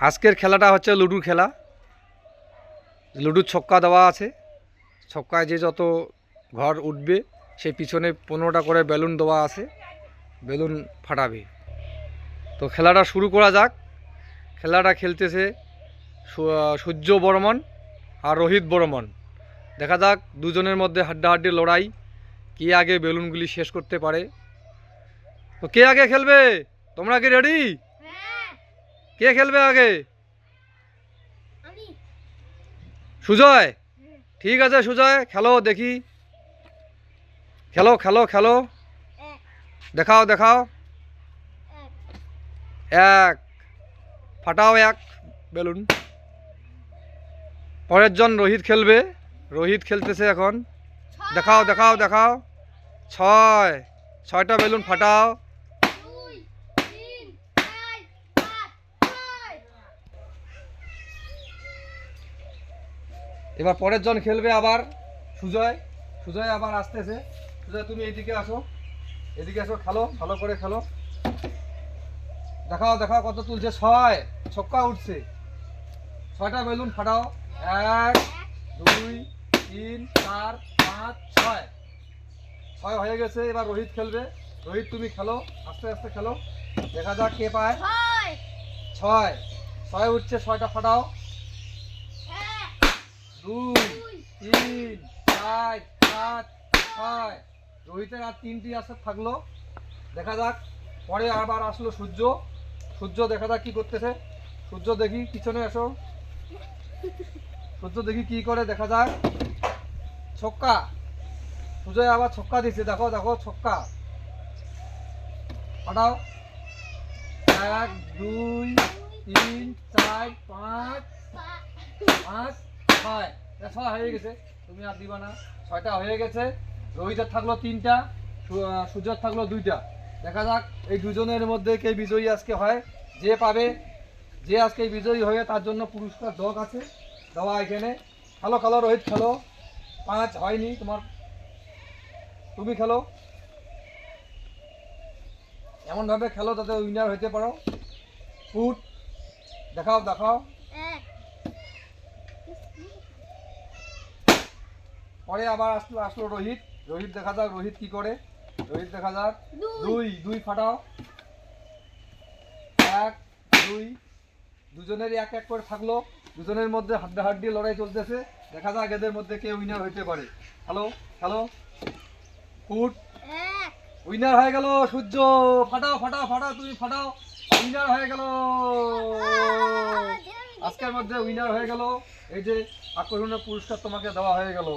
আজকের খেলাটা হচ্ছে লুডুর খেলা। লুডুর ছক্কা দেওয়া আছে। ছক্কায় যে যত ঘর উঠবে সেই পিছনে পনেরোটা করে বেলুন দেওয়া আছে। বেলুন ফাটাবে। তো খেলাটা শুরু করা যাক। খেলাটা খেলতেছে সূর্য বর্মন আর রোহিত বর্মন। দেখা যাক দুজনের মধ্যে হাড্ডাহাড্ডি লড়াই, কে আগে বেলুনগুলি শেষ করতে পারে। তো কে আগে খেলবে? তোমরা কি রেডি কে খেলবে আগে? সুজয়? ঠিক আছে সুজয় খেলো দেখি। খেলো খেলো খেলো। দেখাও দেখাও। এক। ফাটাও এক বেলুন। পরের জন রোহিত খেলবে। রোহিত খেলতেছে এখন। দেখাও দেখাও দেখাও। ছয়। ছয়টা বেলুন ফাটাও দুই তিন চার পাঁচ ছয় এবার পরের জন খেলবে আবার সুজয়। সুজয় আবার আসতেছে। সুজয় তুমি এদিকে আসো। এদিকে আসো খেলো ভালো করে খেলো। দেখাও দেখাও কত তুলছে। ছয় ছক্কা উঠছে। ছয়টা বেলুন ফাটাও। এক দুই তিন চার পাঁচ ছয়। ছয় হয়ে গেছে এবার রোহিত খেলবে। রোহিত তুমি খেলো আস্তে আস্তে খেলো। দেখা যাক কে পায়। ছয় ছয় উঠছে ছয়টা ফাটাও। দুই, তিন, চার, পাঁচ ছয় রোহিতের আর তিনটি আসে থাকল দেখা যাক পরে আবার আসলো সূর্য সূর্য দেখা যাক কি করতেছে সূর্য দেখি পিছনে এসো সূর্য দেখি কি করে দেখা যাক ছক্কা সূর্য আবার ছক্কা দিচ্ছে দেখো দেখো ছক্কা পাঠাও এক দুই তিন চার পাঁচ পাঁচ ছয় ছয় হয়ে গেছে। তুমি আর দিবা না। ছয়টা হয়ে গেছে। রোহিতের থাকল তিনটা সূর্যের থাকল দুইটা। দেখা যাক এই দুজনের মধ্যে কে বিজয়ী আজকে হয়। যে পাবে, যে আজকে বিজয়ী হয়ে তার জন্য পুরস্কার দক আছে, দেওয়া এখানে। খেলো খেলো, রোহিত, খেলো। পাঁচ হয়নি তোমার। তুমি খেলো। এমনভাবে খেলো যাতে উইনার হইতে পারো। ফুট দেখাও দেখাও। পরে আবার আসলো আসলো রোহিত। রোহিত দেখা যাক রোহিত কি করে? রোহিত দেখা যাক। দুই। দুই ফাটাও। এক দুই। দুজনেরই এক এক করে থাকল। দুজনের মধ্যে হাড্ডাহাড্ডি লড়াই চলতেছে। দেখা যাক এদের মধ্যে কে উইনার হইতে পারে। হ্যালো হ্যালো ফুট উইনার হয়ে গেল সূর্য। ফাটাও ফাটাও ফাটাও তুমি ফাটাও। উইনার হয়ে গেল। আজকের মধ্যে উইনার হয়ে গেল। এই যে আকর্ষণীয় পুরস্কার তোমাকে দেওয়া হয়ে গেল।